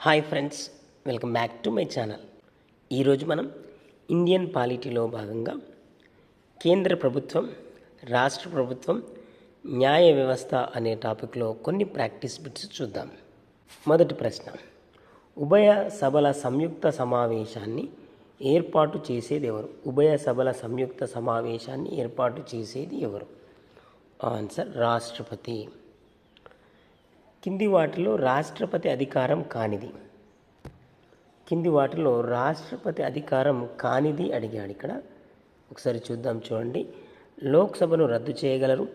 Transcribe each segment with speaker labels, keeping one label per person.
Speaker 1: Hi friends welcome back to my channel. ఈరోజు మనం Indian పాలిటీలో భాగంగా కేంద్ర ప్రభుత్వం రాష్ట్ర ప్రభుత్వం న్యాయ వ్యవస్థ అనే టాపిక్లో కొన్ని ప్రాక్టీస్ బిట్స్ చూద్దాం. మొదటి ప్రశ్న ఉభయ సభల సంయుక్త సమావేశాన్ని ఏర్పాటు చేసేది ఎవరు? ఉభయ సభల సంయుక్త సమావేశాన్ని ఏర్పాటు చేసేది ఎవరు? ఆన్సర్ రాష్ట్రపతి. కింది వాటిలో రాష్ట్రపతి అధికారం కానిది. కింది వాటిలో రాష్ట్రపతి అధికారం కానిది అడిగాడు ఇక్కడ. ఒకసారి చూద్దాం చూడండి. లోక్సభను రద్దు చేయగలరు.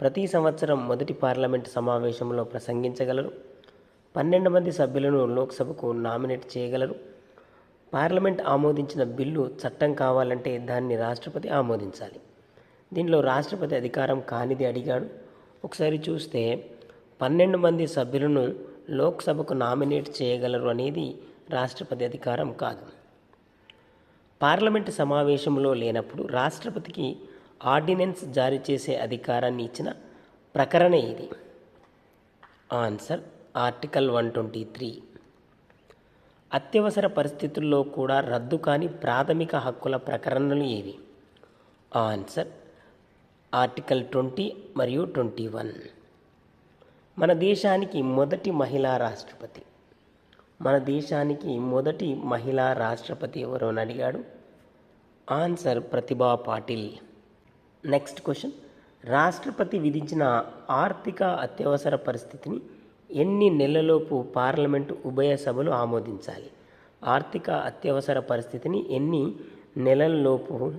Speaker 1: ప్రతి సంవత్సరం మొదటి పార్లమెంట్ సమావేశంలో ప్రసంగించగలరు. పన్నెండు మంది సభ్యులను లోక్సభకు నామినేట్ చేయగలరు. పార్లమెంట్ ఆమోదించిన బిల్లు చట్టం కావాలంటే దాన్ని రాష్ట్రపతి ఆమోదించాలి. దీనిలో రాష్ట్రపతి అధికారం కానిది అడిగాడు. ఒకసారి చూస్తే పన్నెండు మంది సభ్యులను లోక్సభకు నామినేట్ చేయగలరు అనేది రాష్ట్రపతి అధికారం కాదు. పార్లమెంటు సమావేశంలో లేనప్పుడు రాష్ట్రపతికి ఆర్డినెన్స్ జారీ చేసే అధికారాన్ని ఇచ్చిన ప్రకరణ ఇది. Answer article one twenty three. అత్యవసర పరిస్థితుల్లో కూడా రద్దు కాని ప్రాథమిక హక్కుల ప్రకరణలు ఏవి? ఆన్సర్ ఆర్టికల్ ట్వంటీ మరియు ట్వంటీ వన్. మన దేశానికి మొదటి మహిళా రాష్ట్రపతి. మన దేశానికి మొదటి మహిళా రాష్ట్రపతి ఎవరు అని అడిగాడు? Answer Pratibha Patil. Next question. రాష్ట్రపతి విధించిన ఆర్థిక అత్యవసర పరిస్థితిని ఎన్ని నెలలలోపు పార్లమెంటు ఉభయ సభలు ఆమోదించాలి? ఆర్థిక అత్యవసర పరిస్థితిని ఎన్ని నెలల్లోపు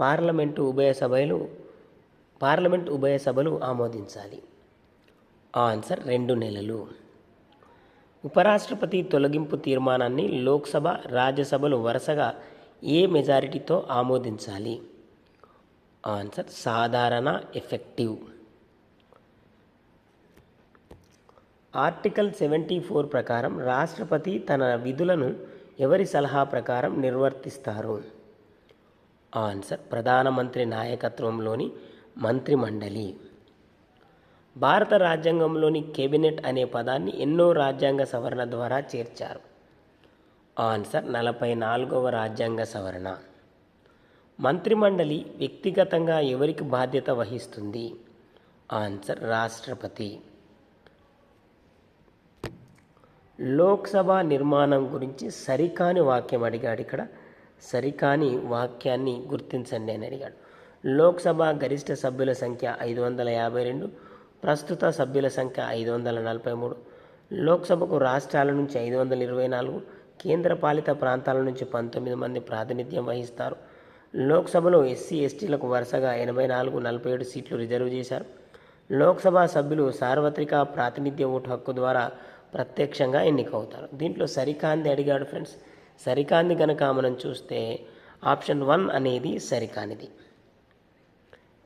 Speaker 1: పార్లమెంటు ఉభయ సభలు పార్లమెంట్ ఉభయ సభలు ఆమోదించాలి? ఆన్సర్ రెండు నెలలు. ఉపరాష్ట్రపతి తొలగింపు తీర్మానాన్ని లోక్సభ రాజ్యసభలు వరుసగా ఏ మెజారిటీతో ఆమోదించాలి? ఆన్సర్ సాధారణ ఎఫెక్టివ్. ఆర్టికల్ సెవెంటీ ఫోర్ ప్రకారం రాష్ట్రపతి తన విధులను ఎవరి సలహా ప్రకారం నిర్వర్తిస్తారు? ఆన్సర్ ప్రధానమంత్రి నాయకత్వంలోని మంత్రిమండలి. భారత రాజ్యాంగంలోని కేబినెట్ అనే పదాన్ని ఎన్నో రాజ్యాంగ సవరణ ద్వారా చేర్చారు. ఆన్సర్ నలభై నాలుగవ రాజ్యాంగ సవరణ. మంత్రిమండలి వ్యక్తిగతంగా ఎవరికి బాధ్యత వహిస్తుంది? ఆన్సర్ రాష్ట్రపతి. లోక్సభ నిర్మాణం గురించి సరికాని వాక్యం అడిగాడు ఇక్కడ. సరికాని వాక్యాన్ని గుర్తించండి అని అడిగాడు. లోక్సభ గరిష్ట సభ్యుల సంఖ్య ఐదు వందల యాభై రెండు ప్రస్తుత సభ్యుల సంఖ్య ఐదు వందల నలభై మూడు. లోక్సభకు రాష్ట్రాల నుంచి ఐదు వందల ఇరవై నాలుగు కేంద్రపాలిత ప్రాంతాల నుంచి పంతొమ్మిది మంది ప్రాతినిధ్యం వహిస్తారు. లోక్సభలో ఎస్సీ ఎస్టీలకు వరుసగా ఎనభై నాలుగు నలభై ఏడు సీట్లు రిజర్వ్ చేశారు. లోక్సభ సభ్యులు సార్వత్రిక ప్రాతినిధ్య ఓటు హక్కు ద్వారా ప్రత్యక్షంగా ఎన్నికవుతారు. దీంట్లో సరికాంది అడిగాడు ఫ్రెండ్స్. సరికాంది కనుక మనం చూస్తే ఆప్షన్ వన్ అనేది సరికానిది.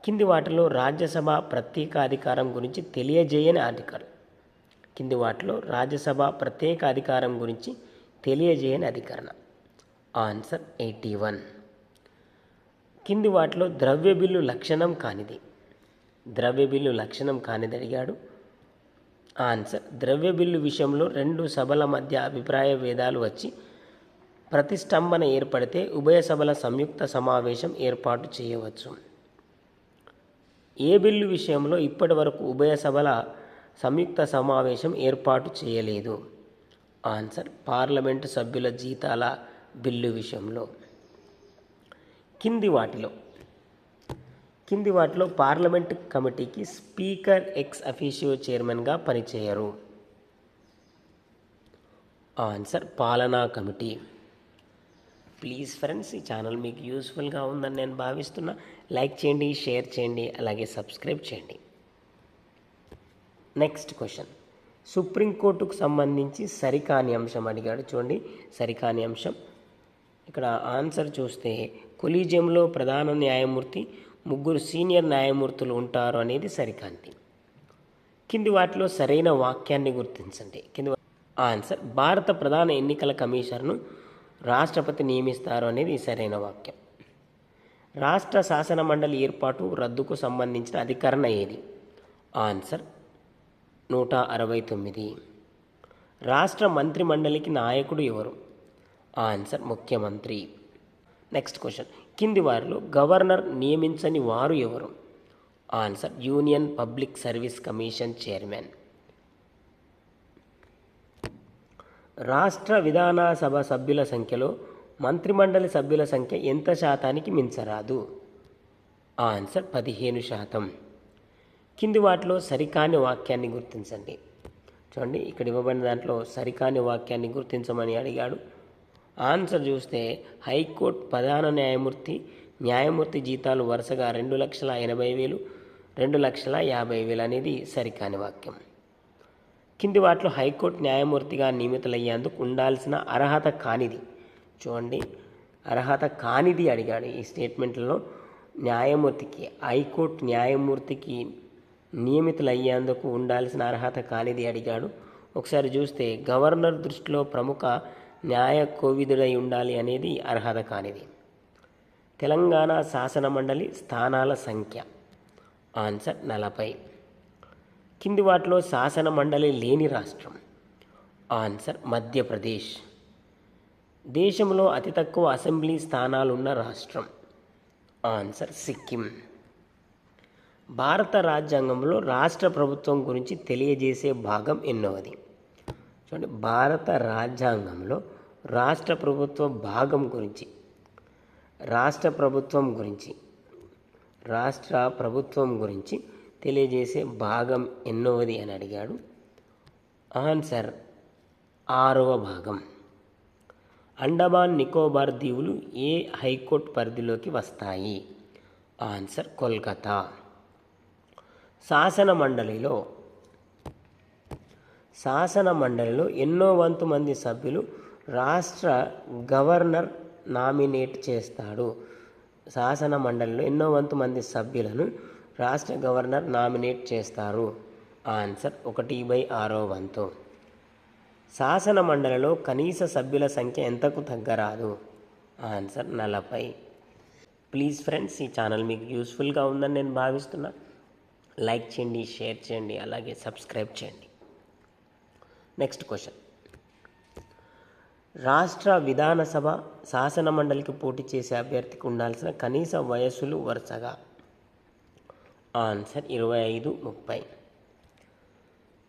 Speaker 1: కింది వాటిలో రాజ్యసభ ప్రత్యేక అధికారం గురించి తెలియజేయని ఆర్టికల్ కింది వాటిలో రాజ్యసభ ప్రత్యేక అధికారం గురించి తెలియజేయని అధికరణ. Answer eighty one. కింది వాటిలో ద్రవ్య బిల్లు లక్షణం కానిది. ద్రవ్య బిల్లు లక్షణం కానిది అడిగాడు. ఆన్సర్ ద్రవ్య బిల్లు విషయంలో రెండు సభల మధ్య అభిప్రాయ భేదాలు వచ్చి ప్రతిష్టంభన ఏర్పడితే ఉభయ సభల సంయుక్త సమావేశం ఏర్పాటు చేయవచ్చు. ఏ బిల్లు విషయంలో ఇప్పటి వరకు ఉభయ సభల సంయుక్త సమావేశం ఏర్పాటు చేయలేదు. ఆన్సర్ పార్లమెంటు సభ్యుల జీతాల బిల్లు విషయంలో. కింది వాటిలో. కింది వాటిలో పార్లమెంట్ కమిటీకి స్పీకర్ ఎక్స్ అఫీషియో చైర్మన్గా పనిచేయరు. ఆన్సర్ పాలనా కమిటీ. ప్లీజ్ ఫ్రెండ్స్ ఈ ఛానల్ మీకు యూస్ఫుల్గా ఉందని నేను భావిస్తున్నా. లైక్ చేయండి షేర్ చేయండి అలాగే సబ్స్క్రైబ్ చేయండి. Next question. సుప్రీంకోర్టుకు సంబంధించి సరికాని అంశం అడిగాడు చూడండి. సరికాని అంశం. ఇక్కడ ఆన్సర్ చూస్తే కొలీజియంలో ప్రధాన న్యాయమూర్తి ముగ్గురు సీనియర్ న్యాయమూర్తులు ఉంటారు అనేది సరికాంతి కింది వాటిలో సరైన వాక్యాన్ని గుర్తించండి. కింది ఆన్సర్ భారత ప్రధాన ఎన్నికల కమిషన్ను రాష్ట్రపతి నియమిస్తారు అనేది సరైన వాక్యం. రాష్ట్ర శాసన మండలి ఏర్పాటు రద్దుకు సంబంధించిన అధికరణ ఏది? ఆన్సర్ నూట అరవై తొమ్మిది. రాష్ట్ర మంత్రిమండలికి నాయకుడు ఎవరు? ఆన్సర్ ముఖ్యమంత్రి. Next question. కింది వారిలో గవర్నర్ నియమించని వారు ఎవరు? Answer union public service commission chairman. రాష్ట్ర విధాన సభ సభ్యుల సంఖ్యలో మంత్రిమండలి సభ్యుల సంఖ్య ఎంత శాతానికి మించరాదు? ఆన్సర్ పదిహేను శాతం. కింది వాటిలో సరికాని వాక్యాన్ని గుర్తించండి. చూడండి ఇక్కడ ఇవ్వబడిన దాంట్లో సరికాని వాక్యాన్ని గుర్తించమని అడిగాడు. ఆన్సర్ చూస్తే హైకోర్టు ప్రధాన న్యాయమూర్తి న్యాయమూర్తి జీతాలు వరుసగా రెండు లక్షల ఎనభై వేలు రెండు లక్షల యాభై వేలు అనేది సరికాని వాక్యం. కింది వాటిలో హైకోర్టు న్యాయమూర్తిగా నియమితులయ్యేందుకు ఉండాల్సిన అర్హత కానిది. చూడండి. అర్హత కానిది అడిగాడు ఈ స్టేట్మెంట్లో న్యాయమూర్తికి హైకోర్టు న్యాయమూర్తికి నియమితులయ్యేందుకు ఉండాల్సిన అర్హత కానిది అడిగాడు. ఒకసారి చూస్తే గవర్నర్ దృష్టిలో ప్రముఖ న్యాయ కోవిదుడై ఉండాలి అనేది అర్హత కానిది. తెలంగాణ శాసన మండలి స్థానాల సంఖ్య. ఆన్సర్ నలభై. కింది వాటిలో శాసన మండలి లేని రాష్ట్రం. ఆన్సర్ మధ్యప్రదేశ్. దేశంలో అతి తక్కువ అసెంబ్లీ స్థానాలున్న రాష్ట్రం. ఆన్సర్ సిక్కిం. భారత రాజ్యాంగంలో రాష్ట్ర ప్రభుత్వం గురించి తెలియజేసే భాగం ఎన్నోది చూడండి భారత రాజ్యాంగంలో రాష్ట్ర ప్రభుత్వ భాగం గురించి రాష్ట్ర ప్రభుత్వం గురించి రాష్ట్ర ప్రభుత్వం గురించి తెలియజేసే భాగం ఎన్నోది అని అడిగాడు. ఆన్సర్ ఆరవ భాగం. అండమాన్ నికోబార్ దీవులు ఏ హైకోర్టు పరిధిలోకి వస్తాయి? ఆన్సర్ కోల్కతా. శాసన మండలిలో శాసన మండలిలో ఎన్నో వంతు మంది సభ్యులు రాష్ట్ర గవర్నర్ నామినేట్ చేస్తాడు. శాసన మండలిలో ఎన్నో వంతు మంది సభ్యులను రాష్ట్ర గవర్నర్ నామినేట్ చేస్తారు. ఆన్సర్ ఒకటి బై ఆరో వంతు. శాసన మండలిలో కనీస సభ్యుల సంఖ్య ఎంతకు తగ్గరాదు? ఆన్సర్ నలభై. ప్లీజ్ ఫ్రెండ్స్ ఈ ఛానల్ మీకు యూస్ఫుల్గా ఉందని నేను భావిస్తున్నా. లైక్ చేయండి షేర్ చేయండి అలాగే సబ్స్క్రైబ్ చేయండి. Next question. రాష్ట్ర విధానసభ శాసన మండలికి పోటీ చేసే అభ్యర్థికి ఉండాల్సిన కనీస వయస్సులు వరుసగా? ఆన్సర్ ఇరవై ఐదు ముప్పై.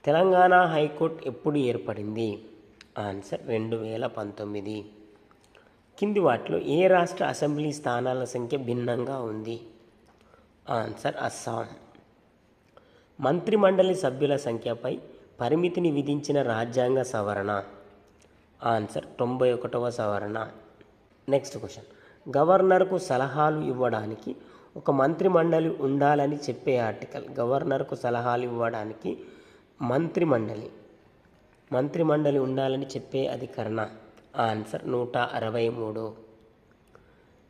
Speaker 1: తెలంగాణ హైకోర్టు ఎప్పుడు ఏర్పడింది? ఆన్సర్ రెండు వేల పంతొమ్మిది. కింది వాటిలో ఏ రాష్ట్ర అసెంబ్లీ స్థానాల సంఖ్య భిన్నంగా ఉంది? ఆన్సర్ అస్సాం. మంత్రిమండలి సభ్యుల సంఖ్యపై పరిమితిని విధించిన రాజ్యాంగ సవరణ. ఆన్సర్ తొంభై ఒకటవ సవరణ. Next question. గవర్నర్కు సలహాలు ఇవ్వడానికి ఒక మంత్రిమండలి ఉండాలని చెప్పే ఆర్టికల్. గవర్నర్కు సలహాలు ఇవ్వడానికి మంత్రిమండలి. మంత్రిమండలి ఉండాలని చెప్పే అధికరణ. ఆన్సర్ నూట అరవై మూడు.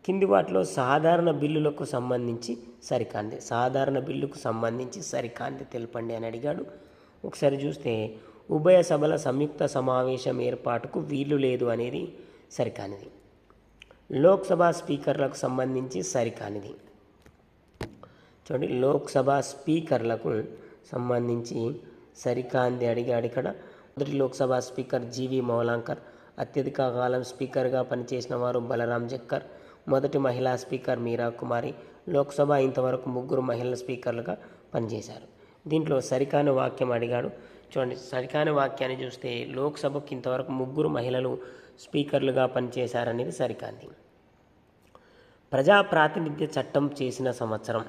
Speaker 1: కింది వాటిలో సాధారణ బిల్లులకు సంబంధించి సరికాంది. సాధారణ బిల్లుకు సంబంధించి సరికాంది తెలపండి అని అడిగాడు. ఒకసారి చూస్తే ఉభయ సభల సంయుక్త సమావేశం ఏర్పాటుకు వీలు లేదు అనేది సరికానిది. లోక్సభ స్పీకర్లకు సంబంధించి సరికానిది. చూడండి లోక్సభ స్పీకర్లకు సంబంధించి సరికాంది అడిగాడు ఇక్కడ మొదటి లోక్సభ స్పీకర్ జీవి మౌలాంకర్ అత్యధిక కాలం స్పీకర్గా పనిచేసిన వారు బలరాం జక్కర్ మొదటి మహిళా స్పీకర్ మీరా కుమారి లోక్సభ ఇంతవరకు ముగ్గురు మహిళల స్పీకర్లుగా పనిచేశారు. దీంట్లో సరికాని వాక్యం అడిగాడు. చూడండి సరికాని వాక్యాన్ని చూస్తే లోక్సభకు ఇంతవరకు ముగ్గురు మహిళలు స్పీకర్లుగా పనిచేశారనేది సరికాంది. ప్రజా ప్రాతినిధ్య చట్టం చేసిన సంవత్సరం.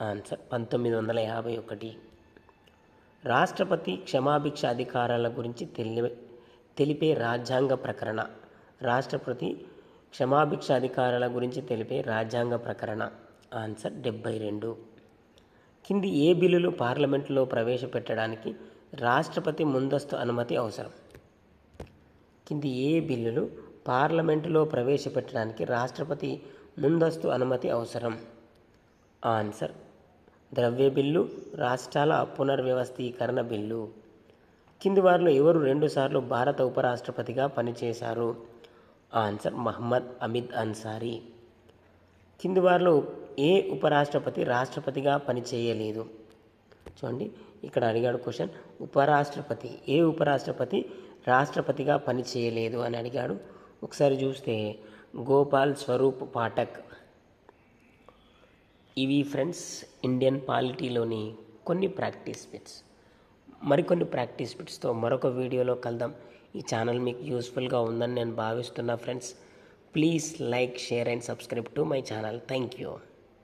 Speaker 1: ఆన్సర్ పంతొమ్మిది వందల యాభై ఒకటి. రాష్ట్రపతి క్షమాభిక్ష అధికారాల గురించి తెలి తెలిపే రాజ్యాంగ ప్రకరణ. రాష్ట్రపతి క్షమాభిక్ష అధికారాల గురించి తెలిపే రాజ్యాంగ ప్రకరణ. ఆన్సర్ డెబ్బై రెండు. కింది ఏ బిల్లులు పార్లమెంటులో ప్రవేశపెట్టడానికి రాష్ట్రపతి ముందస్తు అనుమతి అవసరం? కింది ఏ బిల్లులు పార్లమెంటులో ప్రవేశపెట్టడానికి రాష్ట్రపతి ముందస్తు అనుమతి అవసరం? ఆన్సర్ ద్రవ్య బిల్లు రాష్ట్రాల పునర్వ్యవస్థీకరణ బిల్లు. కింది వారిలో ఎవరు రెండుసార్లు భారత ఉపరాష్ట్రపతిగా పనిచేశారు? ఆన్సర్ మహమ్మద్ అమిద్ అన్సారీ. కింది వారిలో ఏ ఉపరాష్ట్రపతి రాష్ట్రపతిగా పనిచేయలేదు? చూడండి ఇక్కడ అడిగాడు క్వశ్చన్. ఉపరాష్ట్రపతి ఏ ఉపరాష్ట్రపతి రాష్ట్రపతిగా పని చేయలేదు అని అడిగాడు. ఒకసారి చూస్తే గోపాల్ స్వరూప్ పాఠక్. ఇవి ఫ్రెండ్స్ ఇండియన్ పాలిటీలోని కొన్ని ప్రాక్టీస్ బిట్స్. మరికొన్ని ప్రాక్టీస్ బిట్స్తో మరొక వీడియోలో కలుద్దాం. ఈ ఛానల్ మీకు యూస్ఫుల్గా ఉందని నేను భావిస్తున్నా friends. Please like share and subscribe to my channel. Thank you.